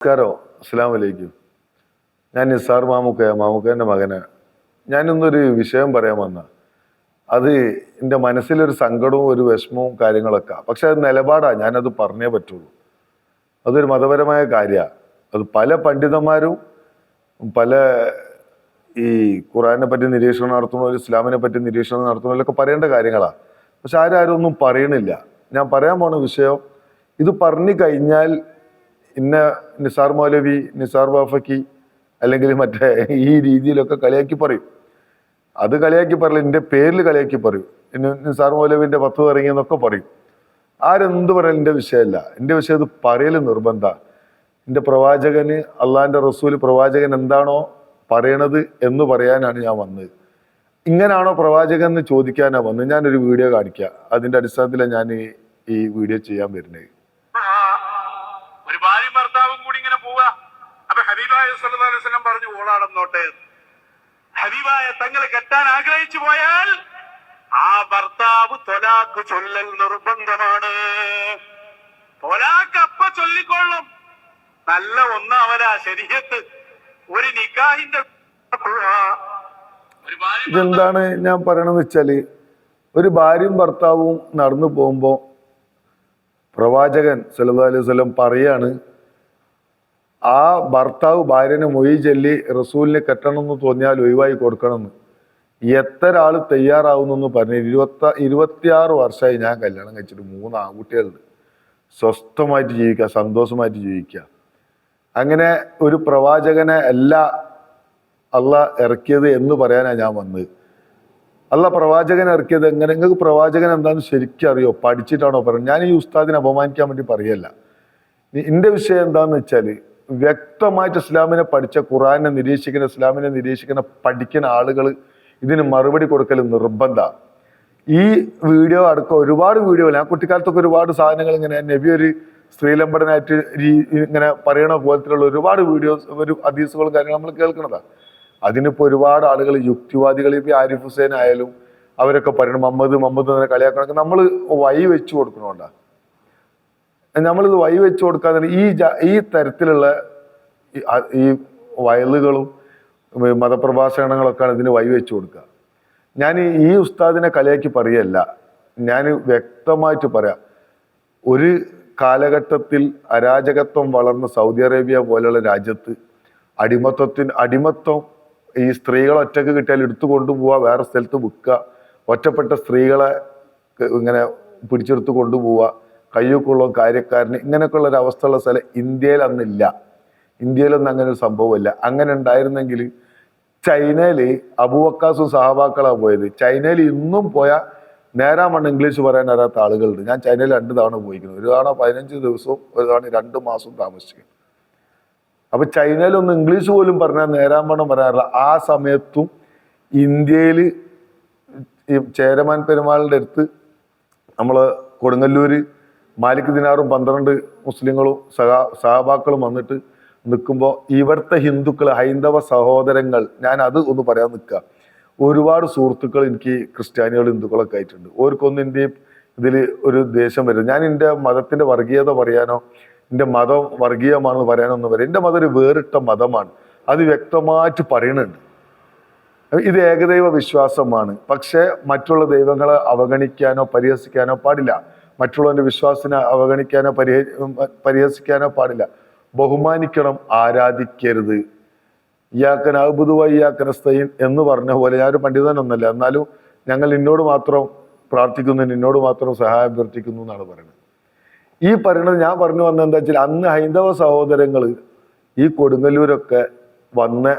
നമസ്കാരം. അസ്സാം വലൈക്കും ഞാൻ നിസാർ മാമുക്ക മാമുക്കേന്റെ മകനാണ് ഞാനിന്നൊരു വിഷയം പറയാൻ വന്ന അത് എന്റെ മനസ്സിലൊരു സങ്കടവും ഒരു വിഷമവും കാര്യങ്ങളൊക്കെ. പക്ഷെ അത് നിലപാടാണ് ഞാനത് പറഞ്ഞേ പറ്റുള്ളൂ. അതൊരു മതപരമായ കാര്യമാണ് അത് പല പണ്ഡിതന്മാരും പല ഈ ഖുറാനെ പറ്റി നിരീക്ഷണം നടത്തുന്നവർ ഇസ്ലാമിനെ പറ്റി നിരീക്ഷണം നടത്തുന്നവരൊക്കെ പറയേണ്ട കാര്യങ്ങളാണ് പക്ഷെ ആരും ആരും ഒന്നും പറയണില്ല. ഞാൻ പറയാൻ പോണ വിഷയം ഇത് പറഞ്ഞു കഴിഞ്ഞാൽ ഇന്ന നിസാർ മൗലവി നിസാർ വാഫക്കി അല്ലെങ്കിൽ മറ്റേ ഈ രീതിയിലൊക്കെ കളിയാക്കി പറയും. അത് കളിയാക്കി പറയില്ല എന്റെ പേരിൽ കളിയാക്കി പറയും. നിസാർ മൗലവിന്റെ പത്ത് ഇറങ്ങിയെന്നൊക്കെ പറയും. ആരെന്ത് പറയാൻ എന്റെ വിഷയമല്ല. എന്റെ വിഷയം ഇത് പറയൽ നിർബന്ധ. എന്റെ പ്രവാചകന് അള്ളാഹിന്റെ റസൂൽ പ്രവാചകൻ എന്താണോ പറയണത് എന്ന് പറയാനാണ് ഞാൻ വന്നത്. ഇങ്ങനാണോ പ്രവാചകൻ എന്ന് ചോദിക്കാനാണ് വന്നത്. ഞാനൊരു വീഡിയോ കാണിക്കുക അതിന്റെ അടിസ്ഥാനത്തിലാണ് ഞാൻ ഈ വീഡിയോ ചെയ്യാൻ വരുന്നത്. ഹബീബായ സല്ലല്ലാഹു അലൈഹി വസല്ലം പറഞ്ഞു ഓളാടന്നോട്ടെ. ഹബീബായ തങ്ങളെ കെട്ടാൻ ആഗ്രഹിച്ചു പോയാൽ ആ ഭർത്താവ് തൊലാക്ക് ചൊല്ലൽ നിർബന്ധമാണ്. തൊലാക്ക് അപ്പ ചൊല്ലിക്കൊള്ളും. നല്ല ഒന്നാവലാ ശരീരത്ത് ഒരു നിക്കാഹിന്റെ ഇതെന്താണ് ഞാൻ പറയണമെന്ന് വെച്ചാൽ ഒരു ഭാര്യയും ഭർത്താവും നടന്നു പോകുമ്പോൾ പ്രവാചകൻ സല്ലു അലൈഹി വസല്ലം പറയാണ് ആ ഭർത്താവ് ഭാര്യനെ മൊഴി ചൊല്ലി റസൂലിനെ കെട്ടണം എന്ന് തോന്നിയാൽ ഒഴിവായി കൊടുക്കണമെന്ന്. എത്ര ആൾ തയ്യാറാവുന്നെന്ന് പറഞ്ഞു ഇരുപത്ത ഇരുപത്തിയാറ് വർഷമായി ഞാൻ കല്യാണം കഴിച്ചിട്ട് മൂന്ന് ആൺകുട്ടികളുണ്ട്. സ്വസ്ഥമായിട്ട് ജീവിക്കുക സന്തോഷമായിട്ട് ജീവിക്കുക. അങ്ങനെ ഒരു പ്രവാചകനെ അല്ല അല്ല ഇറക്കിയത് എന്ന് പറയാനാണ് ഞാൻ വന്നത്. അല്ല പ്രവാചകൻ ഇറക്കിയത് എങ്ങനെ? നിങ്ങൾക്ക് പ്രവാചകൻ എന്താണെന്ന് ശരിക്കും അറിയോ? പഠിച്ചിട്ടാണോ പറയുന്നത്? ഞാൻ ഈ ഉസ്താദിനെ അപമാനിക്കാൻ വേണ്ടി പറയല്ല. എന്റെ വിഷയം എന്താന്ന് വെച്ചാൽ വ്യക്തമായിട്ട് ഇസ്ലാമിനെ പഠിച്ച ഖുറാനെ നിരീക്ഷിക്കുന്ന ഇസ്ലാമിനെ നിരീക്ഷിക്കുന്ന പഠിക്കുന്ന ആളുകൾ ഇതിന് മറുപടി കൊടുക്കൽ നിർബന്ധ. ഈ വീഡിയോ അടക്കം ഒരുപാട് വീഡിയോ ഞാൻ കുട്ടിക്കാലത്തൊക്കെ ഒരുപാട് സാധനങ്ങൾ ഇങ്ങനെ നബി ഒരു സ്ത്രീലമ്പടനായിട്ട് രീ- ഇങ്ങനെ പറയണ പോലത്തിലുള്ള ഒരുപാട് വീഡിയോസ് ഒരു ഹദീസുകളും കാര്യങ്ങളും നമ്മൾ കേൾക്കുന്നതാണ് അതിനിപ്പോൾ ഒരുപാട് ആളുകൾ യുക്തിവാദികൾ ഇപ്പം ആരിഫ് ഹുസൈൻ ആയാലും അവരൊക്കെ പറയണം മമ്മദ് മമ്മദ് എന്നെ കളിയാക്കണമൊക്കെ നമ്മൾ വൈ വെച്ചു കൊടുക്കണോണ്ടാ. നമ്മളിത് വൈ വെച്ചു കൊടുക്കാതെ ഈ ഈ തരത്തിലുള്ള ഈ- വയലുകളും മതപ്രഭാഷണങ്ങളൊക്കെയാണ് ഇതിന് വൈ വെച്ച് കൊടുക്കുക. ഞാൻ ഈ- ഉസ്താദിനെ കളിയാക്കി പറയല്ല. ഞാൻ വ്യക്തമായിട്ട് പറയാം. ഒരു കാലഘട്ടത്തിൽ അരാജകത്വം വളർന്ന സൗദി അറേബ്യ പോലെയുള്ള രാജ്യത്ത് അടിമത്വത്തിന് അടിമത്വം ഈ സ്ത്രീകളെ ഒറ്റയ്ക്ക് കിട്ടിയാൽ എടുത്തു കൊണ്ടുപോവുക വേറെ സ്ഥലത്ത് വിൽക്കുക ഒറ്റപ്പെട്ട സ്ത്രീകളെ ഇങ്ങനെ പിടിച്ചെടുത്ത് കൊണ്ടുപോവുക കയ്യൊക്കെയുള്ള കാര്യക്കാരന് ഇങ്ങനെയൊക്കെയുള്ള ഒരു അവസ്ഥയുള്ള സ്ഥലം ഇന്ത്യയിൽ അന്നില്ല. ഇന്ത്യയിലൊന്നും അങ്ങനെ ഒരു സംഭവമില്ല. അങ്ങനെ ഉണ്ടായിരുന്നെങ്കിൽ ചൈനയിൽ അബുവക്കാസും സഹബാക്കളാണ് പോയത്. ചൈനയിൽ ഇന്നും പോയ നേരാമണ്ണ് ഇംഗ്ലീഷ് പറയാൻ അറിയാത്ത ആളുകളുണ്ട്. ഞാൻ ചൈനയിൽ രണ്ട് തവണ പോയിരിക്കുന്നു. ഒരു തവണ പതിനഞ്ച് ദിവസവും ഒരു തവണ രണ്ട് മാസവും താമസിക്കും അപ്പൊ ചൈനയിലൊന്നും ഇംഗ്ലീഷ് പോലും പറഞ്ഞാൽ നേരാമണ്ണം പറയാറില്ല. ആ സമയത്തും ഇന്ത്യയിൽ ഈ ചേരമാൻ പെരുമാളിന്റെ അടുത്ത് നമ്മൾ കൊടുങ്ങല്ലൂര് മാലിക് ദിനാറും പന്ത്രണ്ട് മുസ്ലിങ്ങളും സഹാ സഹാബാക്കളും വന്നിട്ട് നിൽക്കുമ്പോൾ ഇവിടുത്തെ ഹിന്ദുക്കൾ ഹൈന്ദവ സഹോദരങ്ങൾ ഞാൻ അത് ഒന്ന് പറയാൻ നിൽക്കുക. ഒരുപാട് സുഹൃത്തുക്കൾ എനിക്ക് ക്രിസ്ത്യാനികൾ ഹിന്ദുക്കളൊക്കെ ആയിട്ടുണ്ട്. ഓർക്കൊന്നും എന്റെ ഇതിൽ ഒരു ദേഷ്യം വരും ഞാൻ എന്റെ മതത്തിന്റെ വർഗീയത പറയാനോ എന്റെ മതം വർഗീയമാണെന്ന് പറയാനൊന്നും വരും എന്റെ മതം ഒരു വേറിട്ട മതമാണ്. അത് വ്യക്തമായിട്ട് പറയുന്നുണ്ട്. ഇത് ഏകദൈവ വിശ്വാസമാണ്. പക്ഷേ മറ്റുള്ള ദൈവങ്ങളെ അവഗണിക്കാനോ പരിഹസിക്കാനോ പാടില്ല. മറ്റുള്ളവന്റെ വിശ്വാസത്തിനെ അവഗണിക്കാനോ പരിഹ പരിഹസിക്കാനോ പാടില്ല. ബഹുമാനിക്കണം ആരാധിക്കരുത്. ഇയാക്കൻ അബുദുവ ഇയാക്കനസ്തയും എന്ന് പറഞ്ഞ പോലെ ഞാനൊരു പണ്ഡിതനൊന്നല്ല. എന്നാലും ഞങ്ങൾ നിന്നോട് മാത്രം പ്രാർത്ഥിക്കുന്നു നിന്നോട് മാത്രം സഹായം അഭ്യർത്ഥിക്കുന്നു എന്നാണ് പറയുന്നത്. ഈ പറയുന്നത് ഞാൻ പറഞ്ഞു വന്നത് എന്താ വെച്ചാൽ അന്ന് ഹൈന്ദവ സഹോദരങ്ങൾ ഈ കൊടുങ്ങല്ലൂരൊക്കെ വന്ന്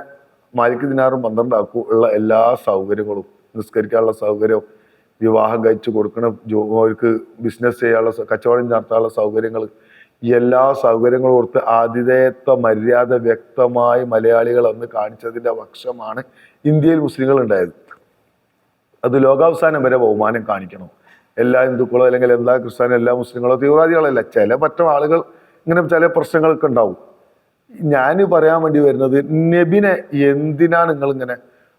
മാലിക് ദിനാറും പന്ത്രണ്ടാക്കും ഉള്ള എല്ലാ സൗകര്യങ്ങളും നിസ്കരിക്കാനുള്ള സൗകര്യം വിവാഹം കഴിച്ചു കൊടുക്കണം അവർക്ക് ബിസിനസ് ചെയ്യാനുള്ള കച്ചവടം നടത്താനുള്ള സൗകര്യങ്ങൾ എല്ലാ സൗകര്യങ്ങളും ഓർത്ത് ആതിഥേയത്വ മര്യാദ വ്യക്തമായി മലയാളികൾ അന്ന് കാണിച്ചതിന്റെ പക്ഷമാണ് ഇന്ത്യയിൽ മുസ്ലിങ്ങൾ ഉണ്ടായത്. അത് ലോകാവസാനം വരെ ബഹുമാനം കാണിക്കണം. എല്ലാ ഹിന്ദുക്കളോ അല്ലെങ്കിൽ എല്ലാ ക്രിസ്ത്യാനോ എല്ലാ മുസ്ലിങ്ങളോ തീവ്രവാദികളല്ല. ചില മറ്റു ആളുകൾ ഇങ്ങനെ ചില പ്രശ്നങ്ങളൊക്കെ ഉണ്ടാവും. ഞാൻ പറയാൻ വേണ്ടി വരുന്നത് നബിനെ എന്തിനാണ് നിങ്ങൾ ഇങ്ങനെ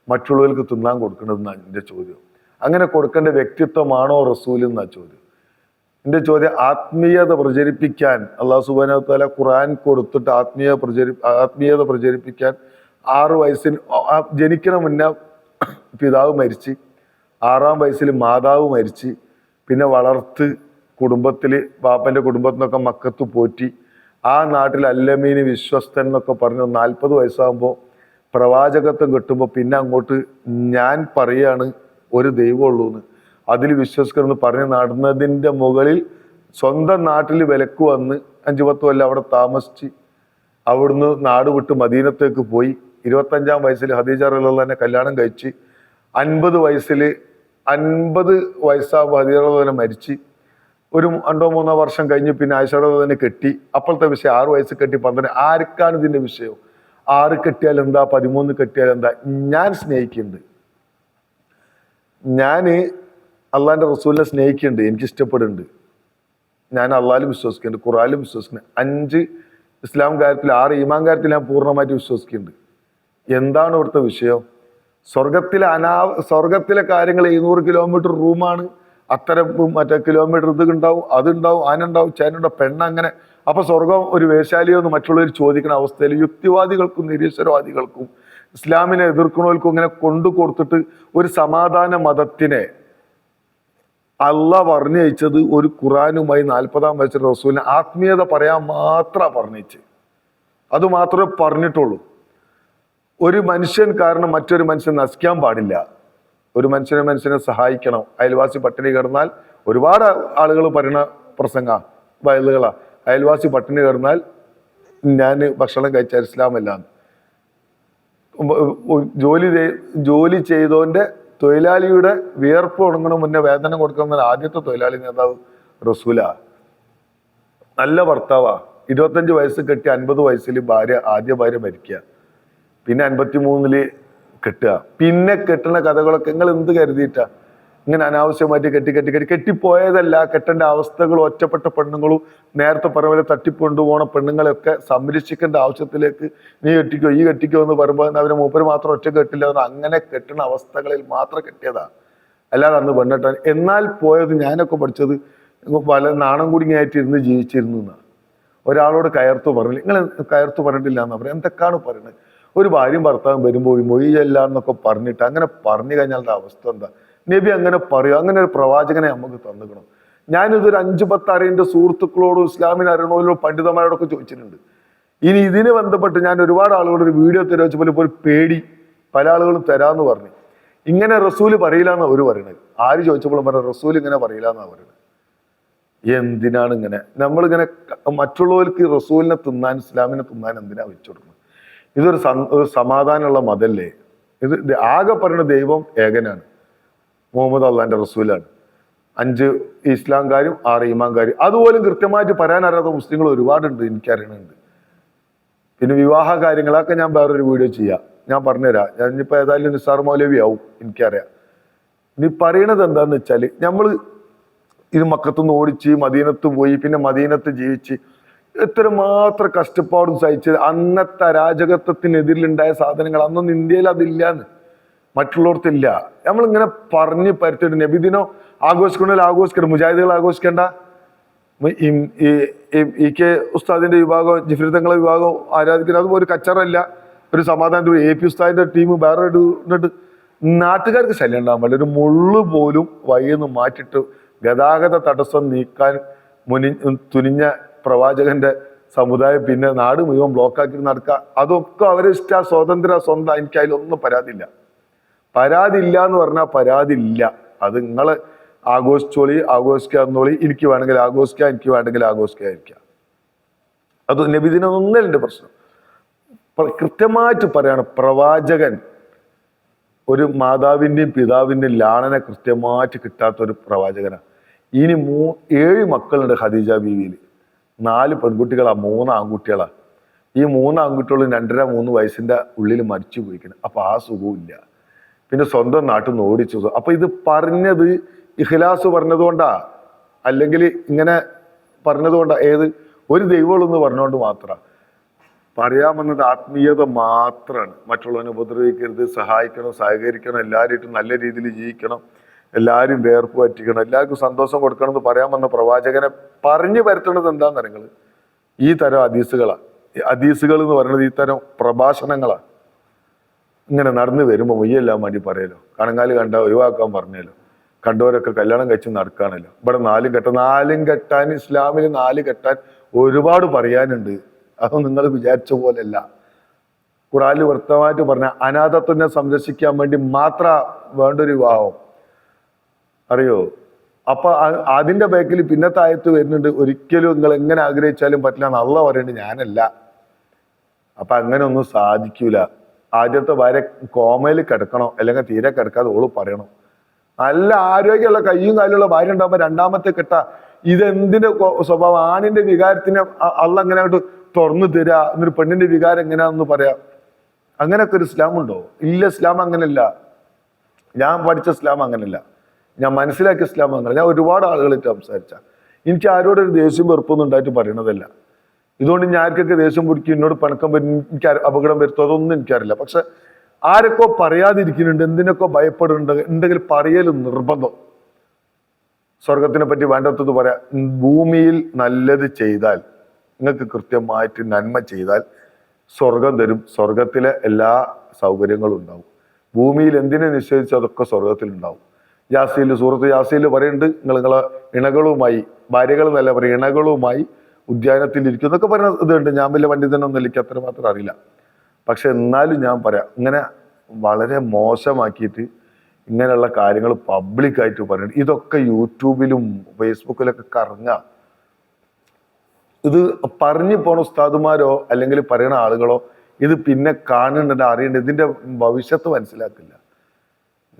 മറ്റുള്ളവർക്ക് തിന്നാൻ കൊടുക്കുന്നത് എന്നാണ് എന്റെ ചോദ്യം. അങ്ങനെ കൊടുക്കേണ്ട വ്യക്തിത്വമാണോ റസൂൽ എന്നാ ചോദ്യം. എന്റെ ചോദ്യം ആത്മീയത പ്രചരിപ്പിക്കാൻ അള്ളാഹു സുബാന താല ഖുറാൻ കൊടുത്തിട്ട് ആത്മീയ പ്രചരി ആത്മീയത പ്രചരിപ്പിക്കാൻ ആറ് വയസ്സിൽ ജനിക്കണ മുന്നേ പിതാവ് മരിച്ച് ആറാം വയസ്സിൽ മാതാവ് മരിച്ച് പിന്നെ വളർത്ത് കുടുംബത്തിൽ ബാപ്പന്റെ കുടുംബത്തിൽ നിന്നൊക്കെ മക്കത്ത് പോറ്റി ആ നാട്ടിൽ അല്ലമീന് വിശ്വസ്തൻ എന്നൊക്കെ പറഞ്ഞു നാൽപ്പത് വയസ്സാകുമ്പോൾ പ്രവാചകത്വം കിട്ടുമ്പോൾ പിന്നെ അങ്ങോട്ട് ഞാൻ പറയാണ് ഒരു ദൈവമുള്ളൂ എന്ന്. അതിൽ വിശ്വസിക്കണമെന്ന് പറഞ്ഞ് നടന്നതിന്റെ മുകളിൽ സ്വന്തം നാട്ടിൽ വിലക്ക് വന്ന് അഞ്ചു പത്ത് കൊല്ലം അവിടെ താമസിച്ച് അവിടുന്ന് നാട് വിട്ട് മദീനത്തേക്ക് പോയി. ഇരുപത്തഞ്ചാം വയസ്സിൽ ഹദീജ റഹ്ലാനെ കല്യാണം കഴിച്ച് അൻപത് വയസ്സിൽ അൻപത് വയസ്സാകുമ്പോൾ ഹദീജ റഹ്ലാനെ മരിച്ച് ഒരു രണ്ടോ മൂന്നോ വർഷം കഴിഞ്ഞ് പിന്നെ ആയിഷയുടെ തന്നെ കെട്ടി. അപ്പോഴത്തെ വിഷയം ആറ് വയസ്സ് കെട്ടി പന്ത്രണ്ട് ആർക്കാണ് ഇതിന്റെ വിഷയം? ആറ് കെട്ടിയാൽ എന്താ? പതിമൂന്ന് കെട്ടിയാൽ എന്താ? ഞാൻ സ്നേഹിക്കുന്നുണ്ട്. ഞാൻ അള്ളാഹിന്റെ റസൂലിനെ സ്നേഹിക്കുന്നുണ്ട് എനിക്ക് ഇഷ്ടപ്പെടുന്നുണ്ട് ഞാൻ അള്ളാഹിലും വിശ്വസിക്കുന്നുണ്ട് ഖുറാലും വിശ്വസിക്കുന്നുണ്ട്. അഞ്ച് ഇസ്ലാം കാര്യത്തിൽ ആറ് ഈമാൻ കാര്യത്തിൽ ഞാൻ പൂർണമായിട്ട് വിശ്വസിക്കുന്നുണ്ട്. എന്താണ് ഇവിടുത്തെ വിഷയം? സ്വർഗത്തിലെ അനാ സ്വർഗത്തിലെ കാര്യങ്ങൾ എഴുന്നൂറ് കിലോമീറ്റർ റൂമാണ് അത്തരം മറ്റേ കിലോമീറ്റർ ഇത് ഉണ്ടാവും അതുണ്ടാവും ആനുണ്ടാവും ചേനുണ്ടാവും പെണ്ണ് അങ്ങനെ. അപ്പൊ സ്വർഗം ഒരു വേശാലിയോ എന്ന് മറ്റുള്ളവർ ചോദിക്കുന്ന അവസ്ഥയിൽ യുക്തിവാദികൾക്കും നിരീശ്വരവാദികൾക്കും ഇസ്ലാമിനെ എതിർക്കുന്നവർക്കും ഇങ്ങനെ കൊണ്ടു കൊടുത്തിട്ട് ഒരു സമാധാന മതത്തിനെ അല്ല പറഞ്ഞയച്ചത് ഒരു ഖുറാനുമായി നാൽപ്പതാം വയസ്സിൽ റസൂലിന് ആത്മീയത പറയാൻ മാത്രമാണ് പറഞ്ഞയച്ച്. അത് മാത്രമേ പറഞ്ഞിട്ടുള്ളൂ. ഒരു മനുഷ്യൻ കാരണം മറ്റൊരു മനുഷ്യൻ നശിക്കാൻ പാടില്ല. ഒരു മനുഷ്യനെ മനുഷ്യനെ സഹായിക്കണം. അയൽവാസി പട്ടിണി കിടന്നാൽ ഒരുപാട് ആളുകൾ പറയുന്ന പ്രസംഗ വയലുകളാണ് അയൽവാസി പട്ടിണി കിടന്നാൽ ഞാൻ ഭക്ഷണം കഴിച്ചാൽ ഇസ്ലാമല്ലാന്ന് ജോലി ജോലി ചെയ്തോന്റെ തൊഴിലാളിയുടെ വിയർപ്പ് ഉണങ്ങണ മുന്നേ വേതനം കൊടുക്കുന്ന ആദ്യത്തെ തൊഴിലാളി നേതാവ് റസൂല. നല്ല ഭർത്താവാ. ഇരുപത്തഞ്ച് വയസ്സ് കെട്ടി അൻപത് വയസ്സിൽ ഭാര്യ ആദ്യ ഭാര്യ മരിക്കുക. പിന്നെ അൻപത്തി മൂന്നിൽ കെട്ടുക. പിന്നെ കെട്ടുന്ന കഥകളൊക്കെ നിങ്ങൾ എന്ത് കരുതിയിട്ടാ? ഇങ്ങനെ അനാവശ്യമായിട്ട് കെട്ടി കെട്ടി കെട്ടി കെട്ടിപ്പോയതല്ല കെട്ടേണ്ട അവസ്ഥകളും ഒറ്റപ്പെട്ട പെണ്ണുങ്ങളും നേരത്തെ പറഞ്ഞ പോലെ തട്ടിക്കൊണ്ടുപോണ പെണ്ണുങ്ങളെയൊക്കെ സംരക്ഷിക്കേണ്ട ആവശ്യത്തിലേക്ക് നീ കെട്ടിക്കോ ഈ കെട്ടിക്കോ എന്ന് പറയുമ്പോൾ അവരെ മൂപ്പര് മാത്രം ഒറ്റ കെട്ടില്ല. അങ്ങനെ കെട്ടുന്ന അവസ്ഥകളിൽ മാത്രം കെട്ടിയതാ. അല്ലാതെ അന്ന് പെണ്ണിട്ടാൻ എന്നാൽ പോയത് ഞാനൊക്കെ പഠിച്ചത് പല നാണം കുടുങ്ങിയായിട്ട് ഇരുന്ന് ജീവിച്ചിരുന്നു എന്നാണ് ഒരാളോട് കയർത്തു പറഞ്ഞില്ല. നിങ്ങൾ കയർത്തു പറഞ്ഞിട്ടില്ല എന്നാ പറയാം എന്തൊക്കെയാണ് പറയുന്നത് ഒരു ഭാര്യയും ഭർത്താവും വരുമ്പോൾ മൊഴി ചെല്ലാന്നൊക്കെ പറഞ്ഞിട്ട് അങ്ങനെ പറഞ്ഞു കഴിഞ്ഞാൽ അവസ്ഥ എന്താ? നബി അങ്ങനെ പറയും. അങ്ങനെ ഒരു പ്രവാചകനെ നമുക്ക് തന്നിക്കണം ഞാനിതൊരു അഞ്ചു പത്ത് അറിയേണ്ട സുഹൃത്തുക്കളോടും ഇസ്ലാമിന് അറിയണോലോ പണ്ഡിതന്മാരോടൊക്കെ ചോദിച്ചിട്ടുണ്ട്. ഇനി ഇതിന് ബന്ധപ്പെട്ട് ഞാൻ ഒരുപാട് ആളുകളോട് ഒരു വീഡിയോ തരാ വെച്ചപ്പോൾ ഇപ്പോൾ പേടി പല ആളുകളും തരാന്ന് പറഞ്ഞു. ഇങ്ങനെ റസൂൽ പറയില്ല എന്ന് അവർ പറയുന്നത് ആര് ചോദിച്ചപ്പോഴും പറഞ്ഞ റസൂൽ ഇങ്ങനെ പറയില്ല എന്നാ പറയുന്നത് എന്തിനാണ് ഇങ്ങനെ? നമ്മളിങ്ങനെ മറ്റുള്ളവർക്ക് റസൂലിനെ തിന്നാൻ ഇസ്ലാമിനെ തിന്നാൻ എന്തിനാ വെച്ചു കൊടുക്കുന്നത്? ഇതൊരു സമാധാനമുള്ള മതല്ലേ? ഇത് ആകെ പറയുന്ന ദൈവം ഏകനാണ്. മുഹമ്മദ് അള്ളാന്റെ റസൂലാണ്. അഞ്ച് ഇസ്ലാംകാരും ആറ് ഇമാംകാരും അതുപോലും കൃത്യമായിട്ട് പറയാൻ അറിയാത്ത മുസ്ലിങ്ങൾ ഒരുപാടുണ്ട് എനിക്കറിയണുണ്ട്. പിന്നെ വിവാഹ കാര്യങ്ങളൊക്കെ ഞാൻ വേറൊരു വീഡിയോ ചെയ്യാം. ഞാൻ പറഞ്ഞുതരാം. ഞാൻ ഇനിയിപ്പോൾ ഏതായാലും നിസാർ മൗലവി ആവും എനിക്കറിയാം. ഇനി പറയണത് എന്താന്ന് വെച്ചാൽ നമ്മൾ ഇത് മക്കത്തുനിന്ന് ഓടിച്ച് മദീനത്ത് പോയി പിന്നെ മദീനത്ത് ജീവിച്ച് എത്ര മാത്രം കഷ്ടപ്പാടും സഹിച്ചത് അന്നത്തെ അരാജകത്വത്തിനെതിരിലുണ്ടായ സാധനങ്ങൾ അന്നൊന്നും ഇന്ത്യയിൽ അതില്ലാന്ന്. മറ്റുള്ളവർക്കില്ല നമ്മളിങ്ങനെ പറഞ്ഞ് പരത്തിട്ട് നബിദിനോ ആഘോഷിക്കണമെങ്കിൽ ആഘോഷിക്കണം മുജാഹിദികൾ ആഘോഷിക്കേണ്ട? ഈ കെ ഉസ്താദിന്റെ വിഭാഗം ജിഫ്രി തങ്ങളെ വിഭാഗം ആരാധിക്കുന്നത് അതും ഒരു കച്ചറല്ല. ഒരു സമാധാന എ പി ഉസ്താദിന്റെ ടീം വേറെ ഇടുന്നുണ്ട് നാട്ടുകാർക്ക് ശല്യം ഉണ്ടാകാൻ പാടില്ല. ഒരു മുള്ളു പോലും വഴിയെന്ന് മാറ്റിട്ട് ഗതാഗത തടസ്സം നീക്കാൻ മുനി തുനിഞ്ഞ പ്രവാചകന്റെ സമുദായം പിന്നെ നാട് മുഴുവൻ ബ്ലോക്കാക്കി നടക്കുക. അതൊക്കെ അവരെ ഇഷ്ട സ്വാതന്ത്ര്യ സ്വന്തം എനിക്ക് അതിലൊന്നും പരാതിയില്ല. പരാതി ഇല്ല എന്ന് പറഞ്ഞാൽ പരാതി ഇല്ല അത് നിങ്ങൾ ആഘോഷിച്ചോളി ആഘോഷിക്കാന്നോളി എനിക്ക് വേണമെങ്കിൽ ആഘോഷിക്കാം എനിക്ക് വേണമെങ്കിൽ ആഘോഷിക്കാതിരിക്കാം അത് നബിദിനൊന്നും എന്റെ പ്രശ്നം. പ്ര- കൃത്യമായിട്ട് പറയാണ് പ്രവാചകൻ ഒരു മാതാവിന്റെയും പിതാവിന്റെയും ലാണനെ കൃത്യമായിട്ട് കിട്ടാത്ത ഒരു പ്രവാചകനാണ്. ഇനി മൂ ഏഴ് മക്കളുണ്ട് ഖദീജ ബീവിയിൽ നാല് പെൺകുട്ടികളാണ് മൂന്ന് ആൺകുട്ടികളാണ് ഈ മൂന്ന് ആൺകുട്ടികളും രണ്ടര മൂന്ന് വയസ്സിന്റെ ഉള്ളിൽ മരിച്ചു പോയിക്കണം അപ്പോൾ ആ സുഖവും ഇല്ല പിന്നെ സ്വന്തം നാട്ടിൽ നിന്ന് ഓടിച്ചു. അപ്പൊ ഇത് പറഞ്ഞത് ഇഖ്ലാസ് പറഞ്ഞതുകൊണ്ടാ? അല്ലെങ്കിൽ ഇങ്ങനെ പറഞ്ഞതുകൊണ്ടാ ഏത്? ഒരു ദൈവമുള്ളെന്ന് പറഞ്ഞുകൊണ്ട് മാത്രം. പറയാമെന്നത് ആത്മീയത മാത്രമാണ് മറ്റുള്ളവനെ ഉപദ്രവിക്കരുത് സഹായിക്കണം സഹകരിക്കണം എല്ലാവരുമായിട്ടും നല്ല രീതിയിൽ ജീവിക്കണം എല്ലാവരും വേർപ്പ് പറ്റിക്കണം എല്ലാവർക്കും സന്തോഷം കൊടുക്കണം എന്ന് പറയാൻ വന്ന പ്രവാചകനെ പറഞ്ഞു വരുത്തണത് എന്താണെന്ന് നിങ്ങൾ ഈ തരം അതീസുകളാണ് ഹദീസുകൾ എന്ന് പറയുന്നത് ഈ തരം പ്രഭാഷണങ്ങളാണ് ഇങ്ങനെ നടന്നു വരുമ്പോൾ മൊയ്യെല്ലാം വേണ്ടി പറയലോ കണങ്ങാൽ കണ്ട ഒഴിവാക്കാൻ പറഞ്ഞല്ലോ. കണ്ടവരൊക്കെ കല്യാണം കഴിച്ച് നടക്കാണല്ലോ. ഇവിടെ നാലും കെട്ട നാലും കെട്ടാൻ ഇസ്ലാമിൽ നാല് കെട്ടാൻ ഒരുപാട് പറയാനുണ്ട്. അതൊന്നും നിങ്ങൾ വിചാരിച്ച പോലെയല്ല. ഖുറാനിൽ വ്യക്തമായിട്ട് പറഞ്ഞ അനാഥത്വനെ സംരക്ഷിക്കാൻ വേണ്ടി മാത്ര വേണ്ട ഒരു വിവാഹം. അറിയോ? അപ്പൊ അതിന്റെ ബാക്കിൽ പിന്നത്തെ ആയത്ത് വരുന്നുണ്ട് ഒരിക്കലും നിങ്ങൾ എങ്ങനെ ആഗ്രഹിച്ചാലും പറ്റില്ല നല്ല പറയുന്നുണ്ട് ഞാനല്ല. അപ്പൊ അങ്ങനെ ഒന്നും സാധിക്കൂല. ആദ്യത്തെ ഭാര്യ കോമയിൽ കിടക്കണോ? അല്ലെങ്കിൽ തീരെ കിടക്കാതെ ഓൾ പറയണം? നല്ല ആരോഗ്യമുള്ള കയ്യും കാലുള്ള ഭാര്യ ഉണ്ടാകുമ്പോ രണ്ടാമത്തെ കിട്ട. ഇതെന്തിന്റെ സ്വഭാവം? ആണിന്റെ വികാരത്തിനെ അള്ള അങ്ങനെ അങ്ങോട്ട് തുറന്നു തരാ? എന്നൊരു പെണ്ണിന്റെ വികാരം എങ്ങനെയാണെന്ന് പറയാം. അങ്ങനെയൊക്കെ ഒരു ഇസ്ലാം ഉണ്ടോ? ഇല്ല ഇസ്ലാം അങ്ങനല്ല ഞാൻ പഠിച്ച ഇസ്ലാം അങ്ങനല്ല ഞാൻ മനസ്സിലാക്കിയ ഇസ്ലാം അങ്ങനെ ഞാൻ ഒരുപാട് ആളുകളായിട്ട് സംസാരിച്ച. എനിക്ക് ആരോടൊരു ദേഷ്യം വെറുപ്പൊന്നും ഉണ്ടായിട്ട് പറയണതല്ല. ഇതുകൊണ്ട് ഞാൻ ആർക്കൊക്കെ ദേഷ്യം പിടിക്കും എന്നോട് പണക്കം വരും എനിക്ക് അപകടം വരുത്തോ അതൊന്നും എനിക്കറിയില്ല. പക്ഷെ ആരൊക്കെ പറയാതിരിക്കുന്നുണ്ട് എന്തിനൊക്കെ ഭയപ്പെടുന്നുണ്ട് ഉണ്ടെങ്കിൽ പറയലും നിർബന്ധം. സ്വർഗത്തിനെ പറ്റി വേണ്ടത്തത് പറയാം. ഭൂമിയിൽ നല്ലത് ചെയ്താൽ നിങ്ങൾക്ക് കൃത്യമായിട്ട് നന്മ ചെയ്താൽ സ്വർഗം തരും. സ്വർഗത്തിലെ എല്ലാ സൗകര്യങ്ങളും ഉണ്ടാവും. ഭൂമിയിൽ എന്തിനെ നിശ്ചയിച്ചു അതൊക്കെ സ്വർഗത്തിൽ ഉണ്ടാവും. യാസീൽ സൂറത്ത് യാസീൽ പറയുന്നുണ്ട് നിങ്ങൾ നിങ്ങളെ ഇണകളുമായി ഭാര്യകൾ എന്നല്ല പറയും ഇണകളുമായി ഉദ്യാനത്തിൽ ഇരിക്കും എന്നൊക്കെ പറയുന്ന ഇതുണ്ട്. ഞാൻ വലിയ പണ്ഡിതനൊന്നും എനിക്ക് അത്രമാത്രം അറിയില്ല. പക്ഷെ എന്നാലും ഞാൻ പറയാം ഇങ്ങനെ വളരെ മോശമാക്കിയിട്ട് ഇങ്ങനെയുള്ള കാര്യങ്ങൾ പബ്ലിക്കായിട്ട് പറയുന്നത് ഇതൊക്കെ യൂട്യൂബിലും ഫേസ്ബുക്കിലൊക്കെ കറങ്ങുക ഇത് പറഞ്ഞു പോണ ഉസ്താദുമാരോ അല്ലെങ്കിൽ പറയുന്ന ആളുകളോ ഇത് പിന്നെ കാണുന്നുണ്ട് അറിയേണ്ടത് ഇതിന്റെ ഭവിഷ്യത്ത് മനസ്സിലാക്കില്ല.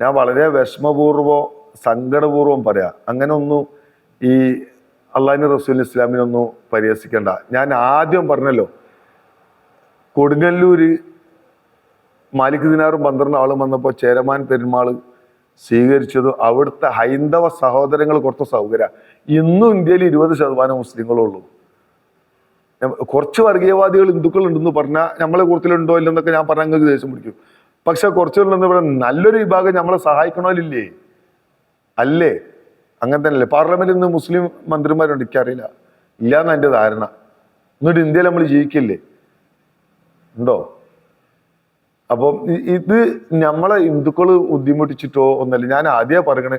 ഞാൻ വളരെ വിഷമപൂർവം സങ്കടപൂർവം പറയാം. അങ്ങനെ ഒന്നും ഈ അള്ളാഹിന് റസൂൽ ഇസ്ലാമിനൊന്നും പരിഹസിക്കേണ്ട. ഞാൻ ആദ്യം പറഞ്ഞല്ലോ കൊടുങ്ങല്ലൂർ മാലിക് ദിനാറും പന്ത്രണ്ട് ആളും വന്നപ്പോൾ ചേരമാൻ പെരുമാൾ സ്വീകരിച്ചത് അവിടുത്തെ ഹൈന്ദവ സഹോദരങ്ങൾ കുറച്ച് സൗകര്യ. ഇന്നും ഇന്ത്യയിൽ ഇരുപത് ശതമാനം മുസ്ലിങ്ങളുള്ളൂ. കുറച്ച് വർഗീയവാദികൾ ഹിന്ദുക്കൾ ഉണ്ടെന്ന് പറഞ്ഞാൽ നമ്മളെ കൂട്ടത്തിലുണ്ടോ ഇല്ലെന്നൊക്കെ ഞാൻ പറഞ്ഞാൽ നിങ്ങൾക്ക് ദേഷ്യം പിടിക്കും. പക്ഷെ കുറച്ചുണ്ടെന്ന് പറഞ്ഞാൽ നല്ലൊരു വിഭാഗം നമ്മളെ സഹായിക്കണമല്ലേ അല്ലേ? അങ്ങനെ തന്നെയല്ലേ പാർലമെന്റിൽ നിന്ന് മുസ്ലിം മന്ത്രിമാരുണ്ട് എനിക്കറിയില്ല. ഇല്ലാന്ന് എന്റെ ധാരണ. എന്നിട്ട് ഇന്ത്യയിൽ നമ്മൾ ജീവിക്കില്ലേ? ഉണ്ടോ? അപ്പം ഇത് നമ്മളെ ഹിന്ദുക്കൾ ബുദ്ധിമുട്ടിച്ചിട്ടോ ഒന്നല്ല. ഞാൻ ആദ്യമേ പറയണേ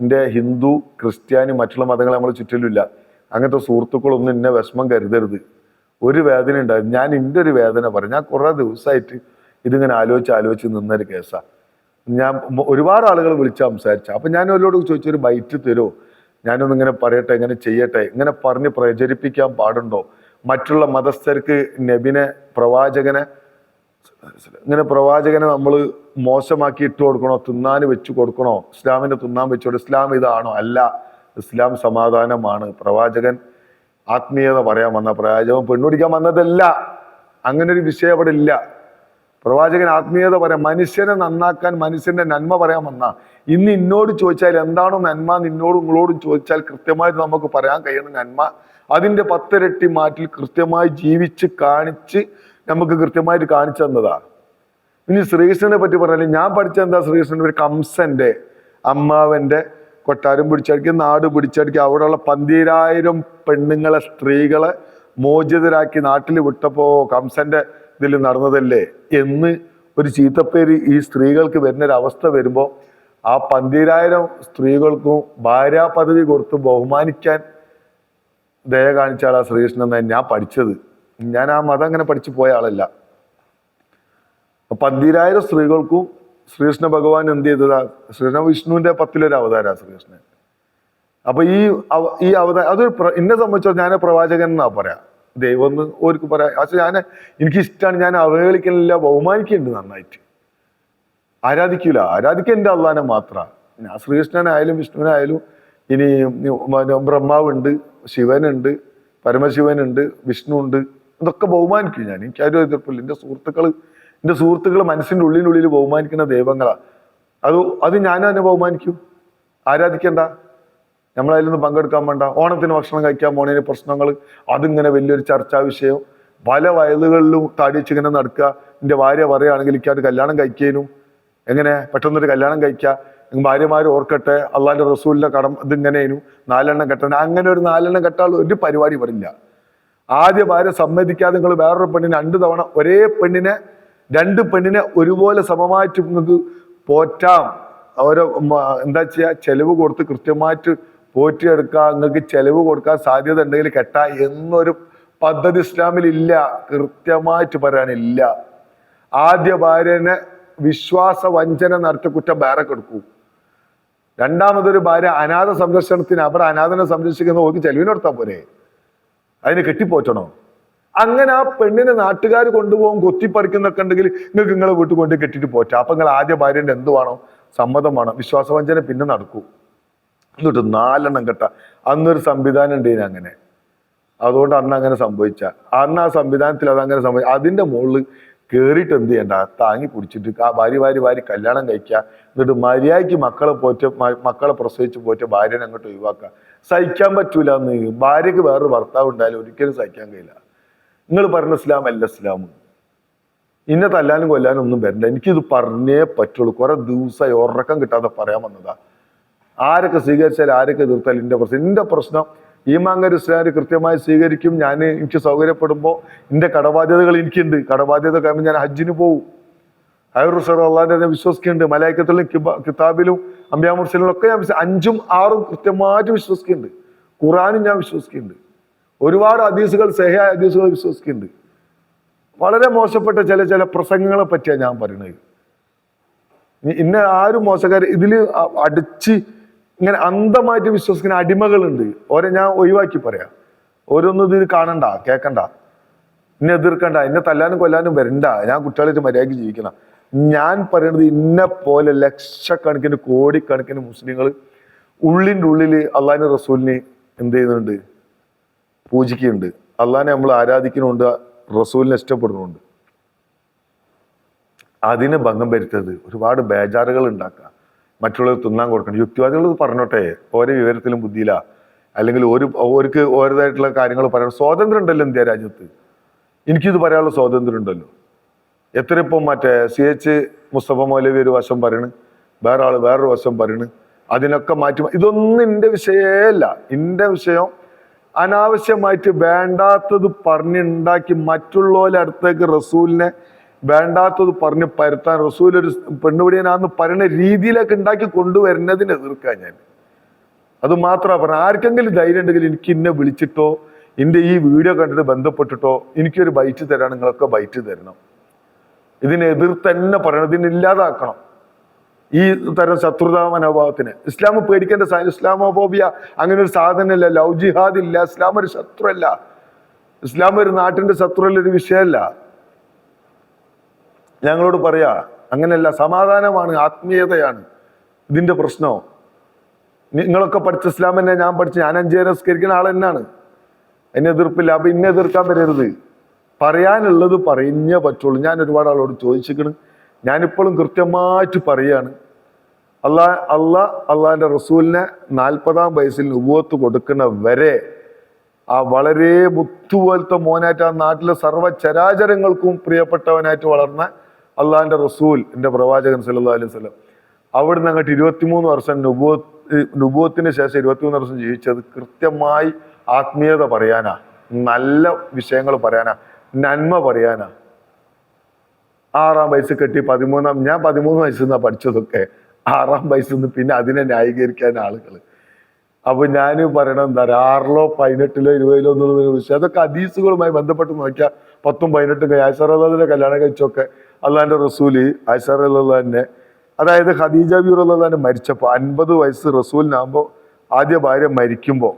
എന്റെ ഹിന്ദു ക്രിസ്ത്യാനി മറ്റുള്ള മതങ്ങൾ നമ്മളെ ചുറ്റിലുമില്ല. അങ്ങനത്തെ സുഹൃത്തുക്കളൊന്നും എന്നെ വിഷമം കരുതരുത്. ഒരു വേദന ഉണ്ടായിരുന്നു ഞാൻ എന്റെ ഒരു വേദന പറയും. ഞാൻ കുറേ ദിവസമായിട്ട് ഇതിങ്ങനെ ആലോചിച്ച് ആലോചിച്ച് നിന്നൊരു കേസാണ് ഞാൻ ഒരുപാട് ആളുകൾ വിളിച്ച് സംസാരിച്ചു. അപ്പം ഞാൻ അവരോട് ചോദിച്ചു ഒരു ബൈറ്റ് തരുമോ ഞാനൊന്ന് ഇങ്ങനെ പറയട്ടെ ഇങ്ങനെ ചെയ്യട്ടെ ഇങ്ങനെ പറഞ്ഞ് പ്രചരിപ്പിക്കാൻ പാടുണ്ടോ? മറ്റുള്ള മതസ്ഥർക്ക് നബിനെ പ്രവാചകനെ ഇങ്ങനെ പ്രവാചകനെ നമ്മൾ മോശമാക്കി ഇട്ട് കൊടുക്കണോ? തിന്നാൻ വെച്ച് കൊടുക്കണോ? ഇസ്ലാമിനെ തിന്നാൻ വെച്ച് കൊടുക്കണം? ഇസ്ലാം ഇതാണോ? അല്ല. ഇസ്ലാം സമാധാനമാണ്. പ്രവാചകൻ ആത്മീയത പറയാൻ വന്ന പ്രവാചകൻ പെണ്ണുപിടിക്കാൻ വന്നതല്ല. അങ്ങനെ ഒരു വിഷയം അവിടെ ഇല്ല. പ്രവാചകൻ ആത്മീയത പറയാം. മനുഷ്യനെ നന്നാക്കാൻ മനുഷ്യന്റെ നന്മ പറയാൻ വന്ന. ഇന്ന് ഇന്നോട് ചോദിച്ചാൽ എന്താണോ നന്മ നിന്നോടും നിങ്ങളോടും ചോദിച്ചാൽ കൃത്യമായിട്ട് നമുക്ക് പറയാൻ കഴിയുന്ന നന്മ. അതിന്റെ പത്തിരട്ടി മാറ്റിൽ കൃത്യമായി ജീവിച്ച് കാണിച്ച് നമുക്ക് കൃത്യമായിട്ട് കാണിച്ചു തന്നതാ. ഇനി ശ്രീകൃഷ്ണനെ പറ്റി പറഞ്ഞാൽ ഞാൻ പഠിച്ച എന്താ ശ്രീകൃഷ്ണൻ? ഒരു കംസന്റെ അമ്മാവന്റെ കൊട്ടാരം പിടിച്ചടിക്കും നാട് പിടിച്ചടിക്കുക അവിടെയുള്ള പന്തിരായിരം പെണ്ണുങ്ങളെ സ്ത്രീകളെ മോചിതരാക്കി നാട്ടിൽ വിട്ടപ്പോ കംസന്റെ ഇതിൽ നടന്നതല്ലേ എന്ന് ഒരു ചീത്തപ്പേര് ഈ സ്ത്രീകൾക്ക് വരുന്നൊരവസ്ഥ വരുമ്പോൾ ആ പന്തിരായിരം സ്ത്രീകൾക്കും ഭാര്യ പദവി കൊടുത്ത് ബഹുമാനിക്കാൻ ദയ കാണിച്ച ആ ശ്രീകൃഷ്ണൻ എന്നാണ് ഞാൻ പഠിച്ചത്. ഞാൻ ആ മതം അങ്ങനെ പഠിച്ചു പോയ ആളല്ല. പന്തിരായിരം സ്ത്രീകൾക്കും ശ്രീകൃഷ്ണ ഭഗവാൻ എന്ത് ചെയ്തതാ? ശ്രീകൃഷ്ണ വിഷ്ണുവിന്റെ പത്തിലൊരു അവതാര ശ്രീകൃഷ്ണൻ. അപ്പൊ ഈ ഈ അവതാരം അത് എന്നെ സംബന്ധിച്ചോ ഞാൻ പ്രവാചകൻ എന്നാ പറയാ? ദൈവം എന്ന് ഓർക്ക് പറയാം. പക്ഷെ ഞാൻ എനിക്ക് ഇഷ്ടമാണ് ഞാൻ അവഹേളിക്കുന്നില്ല ബഹുമാനിക്കുന്നുണ്ട് നന്നായിട്ട്. ആരാധിക്കൂല? ആരാധിക്കുക എന്റെ അള്ളാനെ മാത്രമാണ് ഞാൻ ശ്രീകൃഷ്ണനായാലും വിഷ്ണുവിനായാലും ഇനി ബ്രഹ്മാവുണ്ട് ശിവനുണ്ട് പരമശിവനുണ്ട് വിഷ്ണു ഉണ്ട് ഇതൊക്കെ ബഹുമാനിക്കും ഞാൻ. എനിക്കാരും എതിർപ്പില്ല. എന്റെ സുഹൃത്തുക്കൾ എന്റെ സുഹൃത്തുക്കൾ മനസ്സിന്റെ ഉള്ളിനുള്ളിൽ ബഹുമാനിക്കുന്ന ദൈവങ്ങളാണ് അത് അത് ഞാൻ തന്നെ ബഹുമാനിക്കും. ആരാധിക്കണ്ട? നമ്മളതിലൊന്നും പങ്കെടുക്കാൻ വേണ്ട. ഓണത്തിന് ഭക്ഷണം കഴിക്കാൻ പോണതിന് പ്രശ്നങ്ങൾ അതിങ്ങനെ വലിയൊരു ചർച്ചാ വിഷയം. പല വയലുകളിലും താടിച്ച് ഇങ്ങനെ നടക്കുക. എന്റെ ഭാര്യ പറയുകയാണെങ്കിൽ ഇക്കാട്ട് കല്യാണം കഴിക്കാനും. എങ്ങനെ? പെട്ടെന്നൊരു കല്യാണം കഴിക്കുക. ഭാര്യമാർ ഓർക്കട്ടെ അള്ളാന്റെ റസൂലിന്റെ കടം ഇതിങ്ങനെയും നാലെണ്ണം കെട്ടണം. അങ്ങനെ ഒരു നാലെണ്ണം കെട്ടാൽ ഒരു പരിപാടി വരില്ല ആദ്യ ഭാര്യ സമ്മതിക്കാതെ നിങ്ങൾ വേറൊരു പെണ്ണിനെ രണ്ട് തവണ ഒരേ പെണ്ണിനെ രണ്ട് പെണ്ണിനെ ഒരുപോലെ സമമായിട്ട് നിങ്ങൾക്ക് പോറ്റാം. ഓരോ എന്താ ചെയ്യുക ചെലവ് കൊടുത്ത് കൃത്യമായിട്ട് പോറ്റിയെടുക്കാം നിങ്ങൾക്ക് ചെലവ് കൊടുക്കാൻ സാധ്യത ഉണ്ടെങ്കിൽ കെട്ടാ എന്നൊരു പദ്ധതി ഇസ്ലാമിൽ ഇല്ല കൃത്യമായിട്ട് പറയാനില്ല. ആദ്യ ഭാര്യനെ വിശ്വാസ വഞ്ചന നടത്തി കുറ്റം വേറെ കൊടുക്കൂ. രണ്ടാമതൊരു ഭാര്യ അനാഥ സംരക്ഷണത്തിന് അവർ അനാഥനെ സംരക്ഷിക്കുന്ന ഓർക്ക് ചെലവിനെടുത്താൽ പോരെ. അതിനെ കെട്ടിപ്പോറ്റണോ? അങ്ങനെ ആ പെണ്ണിനെ നാട്ടുകാർ കൊണ്ടുപോകും കൊത്തിപ്പറിക്കുന്നൊക്കെ ഉണ്ടെങ്കിൽ നിങ്ങൾക്ക് നിങ്ങളെ വീട്ടിൽ കൊണ്ട് കെട്ടിട്ട് പോറ്റാം. അപ്പൊ നിങ്ങൾ ആദ്യ ഭാര്യന്റെ എന്ത് വേണം? സമ്മതം വേണം. വിശ്വാസവഞ്ചന പിന്നെ നടക്കൂ. എന്നിട്ട് നാലെണ്ണം കെട്ട. അന്നൊരു സംവിധാനം ഉണ്ട് അങ്ങനെ. അതുകൊണ്ട് അന്ന് അങ്ങനെ സംഭവിച്ച. അന്ന് ആ സംവിധാനത്തിൽ അത് അങ്ങനെ സംഭവിച്ച. അതിന്റെ മുകളിൽ കേറിയിട്ട് എന്ത് ചെയ്യണ്ട? താങ്ങി പിടിച്ചിട്ട് ആ ഭാര്യ ഭാര്യ ഭാര്യ കല്യാണം കഴിക്കുക എന്നിട്ട് മര്യാദയ്ക്ക് മക്കളെ പോറ്റ മക്കളെ പ്രസവിച്ച് പോറ്റ ഭാര്യനെ അങ്ങോട്ട് ഒഴിവാക്കുക സഹിക്കാൻ പറ്റൂല എന്ന് ഭാര്യക്ക് വേറൊരു ഭർത്താവ് ഉണ്ടായാലും ഒരിക്കലും സഹിക്കാൻ കഴിയില്ല. നിങ്ങൾ പറഞ്ഞ ഇസ്ലാം അല്ല ഇസ്ലാം ഇന്നെ തല്ലാനും കൊല്ലാനും ഒന്നും വരണ്ട. എനിക്കിത് പറഞ്ഞേ പറ്റുള്ളൂ. കുറെ ദിവസമായി ഉറക്കം കിട്ടാതെ പറയാൻ വന്നതാ. ആരൊക്കെ സ്വീകരിച്ചാൽ ആരൊക്കെ എതിർത്താൽ എന്റെ പ്രശ്നം. എന്റെ പ്രശ്നം ഈ ഇസ്ലാം കൃത്യമായി സ്വീകരിക്കും. ഞാൻ എനിക്ക് സൗകര്യപ്പെടുമ്പോൾ എന്റെ കടബാധ്യതകൾ എനിക്കുണ്ട്. കടബാധ്യത കാരണം ഞാൻ ഹജ്ജിന് പോകും ഹൈറുസർ അള്ളാഹിനെ വിശ്വസിക്കുന്നുണ്ട്. മലയക്കത്തിലും കിതാബിലും അമ്പ്യാമുർസലിലും ഒക്കെ ഞാൻ അഞ്ചും ആറും കൃത്യമായിട്ട് വിശ്വസിക്കുന്നുണ്ട്. ഖുറാനും ഞാൻ വിശ്വസിക്കുന്നുണ്ട്. ഒരുപാട് ഹദീസുകൾ സഹയായ ഹദീസുകൾ വിശ്വസിക്കുന്നുണ്ട്. വളരെ മോശപ്പെട്ട ചില ചില പ്രസംഗങ്ങളെ പറ്റിയാണ് ഞാൻ പറയുന്നത്. ഇന്ന ആരും മോശക്കാർ ഇതിൽ അടിച്ച് ഇങ്ങനെ അന്ധമായിട്ട് വിശ്വസിക്കുന്ന അടിമകളുണ്ട്. ഓരെ ഞാൻ ഒഴിവാക്കി പറയാം. ഓരോന്നും ഇത് കാണണ്ട കേക്കണ്ട. എന്നെ എതിർക്കണ്ട എന്നെ തല്ലാനും കൊല്ലാനും വരണ്ട. ഞാൻ കുട്ടികളായിട്ട് മര്യാദയ്ക്ക് ജീവിക്കണം. ഞാൻ പറയണത് ഇന്നെ പോലെ ലക്ഷക്കണക്കിന് കോടിക്കണക്കിന് മുസ്ലിങ്ങൾ ഉള്ളിന്റെ ഉള്ളിൽ അള്ളാഹിന് റസൂലിനെ എന്ത് ചെയ്യുന്നുണ്ട്? പൂജിക്കുന്നുണ്ട്. അള്ളാഹിനെ നമ്മൾ ആരാധിക്കുന്നുണ്ട് റസൂലിനെ ഇഷ്ടപ്പെടുന്നുണ്ട്. അതിന് ഭംഗം വരുത്തത് ഒരുപാട് ബേജാറുകൾ ഉണ്ടാക്കുക മറ്റുള്ളവർ തിന്നാൻ കൊടുക്കണം. യുക്തിവാദികൾ പറഞ്ഞോട്ടെ ഓരോ വിവരത്തിലും ബുദ്ധിയില്ല അല്ലെങ്കിൽ ഒരു ഓർക്ക് ഓരോതായിട്ടുള്ള കാര്യങ്ങൾ പറയണം സ്വാതന്ത്ര്യം ഉണ്ടല്ലോ ഇന്ത്യ രാജ്യത്ത്. എനിക്കിത് പറയാനുള്ള സ്വാതന്ത്ര്യം ഉണ്ടല്ലോ. എത്ര ഇപ്പം മറ്റേ സി എച്ച് മുസ്തഫ മൗലവി ഒരു വശം പറയണ് വേറെ ആൾ വേറൊരു വശം പറയണ്. അതിനൊക്കെ മാറ്റി ഇതൊന്നും എന്റെ വിഷയമല്ല എന്റെ വിഷയം അനാവശ്യമായിട്ട് വേണ്ടാത്തത് പറഞ്ഞുണ്ടാക്കി മറ്റുള്ളവരുടെ അടുത്തേക്ക് റസൂലിനെ വേണ്ടാത്തത് പറഞ്ഞ് പരത്താൻ റസൂൽ ഒരു പെണ്ണുപിടിയനാന്ന് പറയുന്ന രീതിയിലേക്ക് ഉണ്ടാക്കി കൊണ്ടുവരുന്നതിന് എതിർക്കാൻ ഞാൻ. അത് മാത്രമാണ് പറഞ്ഞത് ആർക്കെങ്കിലും ധൈര്യം ഉണ്ടെങ്കിൽ എനിക്ക് ഇന്നെ വിളിച്ചിട്ടോ എന്റെ ഈ വീഡിയോ കണ്ടിട്ട് ബന്ധപ്പെട്ടിട്ടോ എനിക്കൊരു ബൈറ്റ് തരാൻ നിങ്ങളൊക്കെ ബൈറ്റ് തരണം. ഇതിനെ തന്നെ പറയണം ഇതിനെ ഇല്ലാതാക്കണം. ഈ തരം ശത്രുതാ മനോഭാവത്തിന് ഇസ്ലാം പേടിക്കേണ്ട ഇസ്ലാമോഫോബിയ അങ്ങനെ ഒരു സാധനമില്ല ലവ് ജിഹാദ് ഇല്ല ഇസ്ലാം ഒരു ശത്രു അല്ല ഇസ്ലാം ഒരു നാട്ടിന്റെ ശത്രുവല്ല ഒരു വിഷയമല്ല. ഞങ്ങളോട് പറയാ അങ്ങനെയല്ല സമാധാനമാണ് ആത്മീയതയാണ്. ഇതിന്റെ പ്രശ്നമോ നിങ്ങളൊക്കെ പഠിച്ച ഇസ്ലാം തന്നെ ഞാൻ പഠിച്ച ഞാൻ അഞ്ചേരം നിസ്കരിക്കുന്ന ആൾ തന്നെയാണ്. എന്നെ എതിർപ്പില്ല അപ്പൊ ഇന്നെ എതിർക്കാൻ വരരുത്. പറയാനുള്ളത് പറഞ്ഞേ പറ്റുള്ളൂ. ഞാൻ ഒരുപാട് ആളോട് ചോദിച്ചിരിക്കണ്. ഞാനിപ്പോഴും കൃത്യമായിട്ട് പറയാണ്. അള്ളാ അള്ളാ അള്ളാഹിന്റെ റസൂലിനെ നാൽപ്പതാം വയസ്സിൽ ഉവ്വത്ത് കൊടുക്കുന്ന വരെ ആ വളരെ മുത്തുപോലത്തെ മോനായിട്ട് ആ നാട്ടിലെ സർവ ചരാചരങ്ങൾക്കും പ്രിയപ്പെട്ടവനായിട്ട് വളർന്ന അള്ളാഹിന്റെ റസൂൽ എന്റെ പ്രവാചകൻ സല്ലാ അലൈഹി വസല്ലം. അവിടുന്ന് അങ്ങോട്ട് ഇരുപത്തിമൂന്ന് വർഷം നുബുവത്ത് നുബുവത്തിന് ശേഷം ഇരുപത്തിമൂന്ന് വർഷം ജീവിച്ചത് കൃത്യമായി ആത്മീയത പറയാനാ നല്ല വിഷയങ്ങൾ പറയാനാ നന്മ പറയാനാ. ആറാം വയസ്സ് കെട്ടി പതിമൂന്നാം ഞാൻ പതിമൂന്ന് വയസ്സിൽ നിന്നാണ് പഠിച്ചതൊക്കെ. ആറാം വയസ്സിൽ നിന്ന് പിന്നെ അതിനെ ന്യായീകരിക്കാൻ ആളുകൾ അപ്പൊ ഞാൻ പറയണം എന്താ ആറിലോ പതിനെട്ടിലോ ഇരുപതിലോ എന്നുള്ളതിനെ വിഷയം അതൊക്കെ അതീസുകളുമായി ബന്ധപ്പെട്ട് നോക്കിയാൽ പത്തും പതിനെട്ടും ആയിഷറല്ലാദിന്റെ കല്യാണം കഴിച്ചൊക്കെ അള്ളാന്റെ റസൂൽ ആയിഷറന്നെ അതായത് ഖദീജ ബീറുള്ളതാന്റെ മരിച്ചപ്പോൾ അൻപത് വയസ്സ് റസൂലിനാകുമ്പോൾ ആദ്യ ഭാര്യ മരിക്കുമ്പോൾ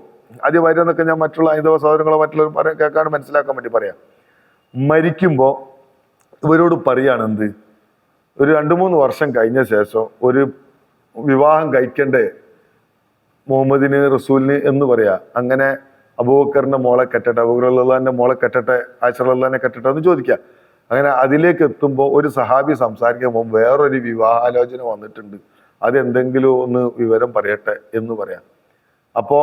ആദ്യ ഭാര്യ എന്നൊക്കെ ഞാൻ മറ്റുള്ള ഹൈന്ദവ സഹോദരങ്ങളോ മറ്റുള്ളവർ പറയാൻ കേൾക്കാൻ മനസ്സിലാക്കാൻ വേണ്ടി പറയാം. മരിക്കുമ്പോൾ ഇവരോട് പറയാണ് എന്ത്? ഒരു രണ്ട് മൂന്ന് വർഷം കഴിഞ്ഞ ശേഷം ഒരു വിവാഹം കഴിക്കണ്ടേ? മുഹമ്മദിന് റസൂലിന് എന്ന് പറയാ. അങ്ങനെ അബൂബക്കറിന്റെ മോളെ കെട്ടട്ടെ അബൂബക്കറിന്റെ മോളെ കെട്ടട്ടെ ആശറല്ലാനെ കെട്ടട്ടെ എന്ന് ചോദിക്കുക അങ്ങനെ അതിലേക്ക് എത്തുമ്പോൾ ഒരു സഹാബി സംസാരിക്കുമ്പോൾ വേറൊരു വിവാഹാലോചന വന്നിട്ടുണ്ട്. അതെന്തെങ്കിലും ഒന്ന് വിവരം പറയട്ടെ എന്ന് പറയാം. അപ്പോ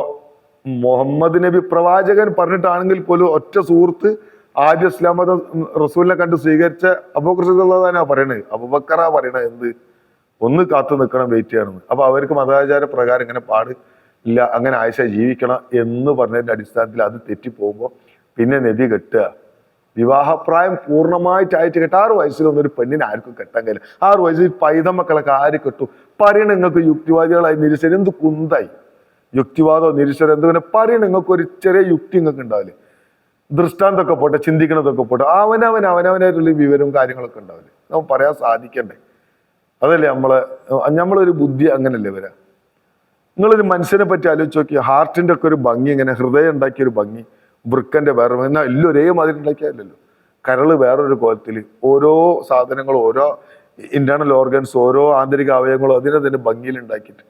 മുഹമ്മദ് നബി പ്രവാചകൻ പറഞ്ഞിട്ടാണെങ്കിൽ പോലും ഒറ്റ സുഹൃത്ത് ആദ്യ ഇസ്ലാം മതം റസൂലിനെ കണ്ട് സ്വീകരിച്ച അബൂബക്കറാ പറയണത് അബുബക്കറ പറയണത് എന്ത്? ഒന്ന് കാത്തു നിൽക്കണം വെയിറ്റ് ചെയ്യണമെന്ന് അപ്പൊ അവർക്ക് മതാചാര പ്രകാരം ഇങ്ങനെ പാട് ഇല്ല അങ്ങനെ ആയിഷ ജീവിക്കണം എന്ന് പറഞ്ഞതിന്റെ അടിസ്ഥാനത്തിൽ അത് തെറ്റിപ്പോകുമ്പോൾ പിന്നെ നബി കെട്ടുക. വിവാഹപ്രായം പൂർണമായിട്ടായിട്ട് കേട്ടാ. ആറ് വയസ്സിലൊന്നും ഒരു പെണ്ണിനെ ആർക്കും കെട്ടാൻ കഴിയില്ല ആറ് വയസ്സിൽ പൈത മക്കളൊക്കെ ആര് കെട്ടു? പറയണ നിങ്ങൾക്ക് യുക്തിവാദികളായി നിരീശ്വരം എന്ത് കുന്തായി? യുക്തിവാദോ നിരീശ്വരം എന്ത് പിന്നെ പറയണ നിങ്ങൾക്ക് ഒരു ചെറിയ യുക്തി നിങ്ങൾക്ക് ഉണ്ടാവില്ലേ? ദൃഷ്ടാന്തമൊക്കെ പോട്ടെ ചിന്തിക്കണതൊക്കെ പോട്ടെ അവനവൻ അവനവനായിട്ടുള്ള വിവരവും കാര്യങ്ങളൊക്കെ ഉണ്ടാവില്ലേ? നമുക്ക് പറയാൻ സാധിക്കണ്ടേ? അതല്ലേ നമ്മളെ നമ്മളൊരു ബുദ്ധി അങ്ങനല്ലേ വരാം നിങ്ങളൊരു മനുഷ്യനെ പറ്റി ആലോചിച്ച് നോക്കി ഹാർട്ടിന്റെ ഒക്കെ ഒരു ഭംഗി ഇങ്ങനെ ഹൃദയം ഉണ്ടാക്കിയ ഒരു ഭംഗി. വൃക്കന്റെ വേറെ. എന്നാൽ എല്ലാം ഒരേ മാതിരി ഉണ്ടാക്കിയാലല്ലോ. കരൾ വേറൊരു കോലത്തിൽ ഓരോ സാധനങ്ങളും ഓരോ ഇന്റേണൽ ഓർഗൻസ് ഓരോ ആന്തരിക അവയവങ്ങളും അതിനെ തന്നെ ഭംഗിയിൽ ഉണ്ടാക്കിയിട്ട്.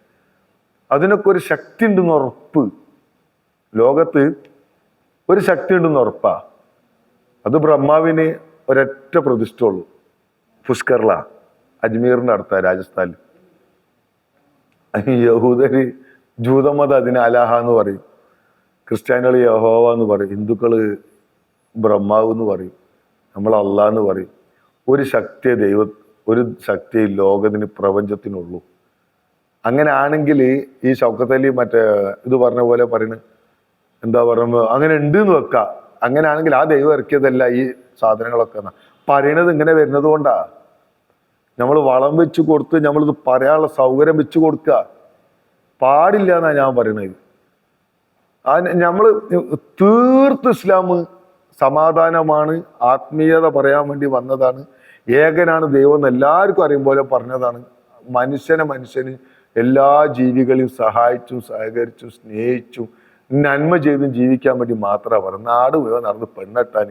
അതിനൊക്കെ ഒരു ശക്തി ഉണ്ടെന്ന് ഉറപ്പ്. ലോകത്ത് ഒരു ശക്തി ഉണ്ടെന്ന് ഉറപ്പാ. അത് ബ്രഹ്മാവിന് ഒരൊറ്റ പ്രതിഷ്ഠയുള്ളൂ. പുഷ്കർല അജ്മീറിന്റെ അടുത്ത രാജസ്ഥാനിൽ യഹൂദര് ജൂതമത അതിന് അലാഹ എന്ന് പറയും. ക്രിസ്ത്യാനികൾ യഹോവ എന്ന് പറയും ഹിന്ദുക്കൾ ബ്രഹ്മാവ് എന്ന് പറയും നമ്മൾ അള്ളാഹ് എന്ന് പറയും. ഒരു ശക്തിയെ ദൈവ ഒരു ശക്തി ലോകത്തിന് പ്രപഞ്ചത്തിനുള്ളൂ. അങ്ങനെ ആണെങ്കിൽ ഈ ഷൗക്കത്തലി മറ്റേ ഇത് പറഞ്ഞ പോലെ പറയുന്നത് എന്താ പറയുന്നത്? അങ്ങനെ ഉണ്ട് എന്ന് വെക്കാം. അങ്ങനെ ആണെങ്കിൽ ആ ദൈവം ഇറക്കിയതല്ല ഈ സാധനങ്ങളൊക്കെ. പറയണത് ഇങ്ങനെ വരുന്നത് കൊണ്ടാ. നമ്മൾ വളം വെച്ച് കൊടുത്ത് നമ്മളിത് പറയാനുള്ള സൗകര്യം വെച്ച് കൊടുക്കുക പാടില്ല എന്നാണ് ഞാൻ പറയണത്. ആ നമ്മൾ തീർത്ത് ഇസ്ലാം സമാധാനമാണ് ആത്മീയത പറയാൻ വേണ്ടി വന്നതാണ്. ഏകനാണ് ദൈവം എന്ന് എല്ലാവർക്കും അറിയും പോലെ പറഞ്ഞതാണ്. മനുഷ്യനെ മനുഷ്യന് എല്ലാ ജീവികളെയും സഹായിച്ചും സഹകരിച്ചും സ്നേഹിച്ചും നന്മ ചെയ്തും ജീവിക്കാൻ വേണ്ടി മാത്രമാണ് പറഞ്ഞത് നാട് മുഴുവൻ നടന്ന് പെണ്ണെട്ടാൻ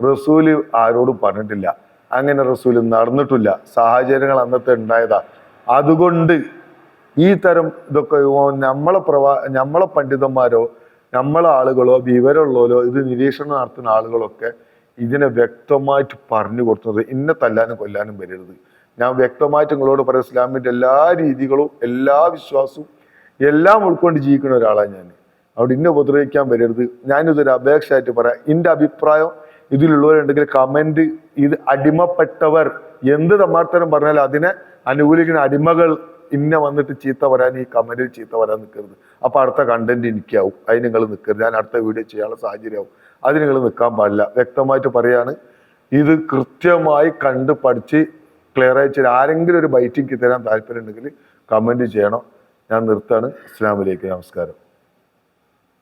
റസൂൽ ആരോടും പറഞ്ഞിട്ടില്ല. അങ്ങനെ റസൂൽ നടന്നിട്ടില്ല. സാഹചര്യങ്ങൾ അന്നത്തെ ഉണ്ടായതാ. അതുകൊണ്ട് ഈ തരം ഇതൊക്കെ നമ്മളെ പ്രവാ നമ്മളെ പണ്ഡിതന്മാരോ നമ്മളെ ആളുകളോ വിവരമുള്ളവരോ ഇത് നിരീക്ഷണം നടത്തുന്ന ആളുകളൊക്കെ ഇതിനെ വ്യക്തമായിട്ട് പറഞ്ഞു കൊടുത്തത് ഇന്നെ തല്ലാനും കൊല്ലാനും വരരുത്. ഞാൻ വ്യക്തമായിട്ട് നിങ്ങളോട് പറയാം ഇസ്ലാമിന്റെ എല്ലാ രീതികളും എല്ലാ വിശ്വാസവും എല്ലാം ഉൾക്കൊണ്ട് ജീവിക്കുന്ന ഒരാളാണ് ഞാൻ. അവിടെ ഇന്നെ ഉപദ്രവിക്കാൻ വരരുത്. ഞാനിതൊരു അപേക്ഷയായിട്ട് പറയാം. എന്റെ അഭിപ്രായം ഇതിലുള്ളവരുണ്ടെങ്കിൽ കമന്റ് ഇത് അടിമപ്പെട്ടവർ എന്ത് തമ്മാർത്തരം പറഞ്ഞാൽ അതിനെ അനുകൂലിക്കുന്ന അടിമകൾ ഇന്നെ വന്നിട്ട് ചീത്ത വരാൻ ഈ കമന്റിൽ ചീത്ത വരാൻ നിൽക്കരുത്. അപ്പൊ അടുത്ത കണ്ടന്റ് എനിക്കാവും. അതിന് നിങ്ങൾ നിൽക്കരുത് ഞാൻ അടുത്ത വീഡിയോ ചെയ്യാനുള്ള സാഹചര്യമാവും. അതിന് നിങ്ങൾ നിൽക്കാൻ പാടില്ല. വ്യക്തമായിട്ട് പറയാണ്. ഇത് കൃത്യമായി കണ്ട് പഠിച്ച് ക്ലിയർ ആയിട്ട് ആരെങ്കിലും ഒരു ബൈറ്റിംഗ് തരാൻ താല്പര്യം ഉണ്ടെങ്കിൽ കമന്റ് ചെയ്യണം. ഞാൻ നിർത്താണ് ഇസ്ലാമിലേക്ക് നമസ്കാരം.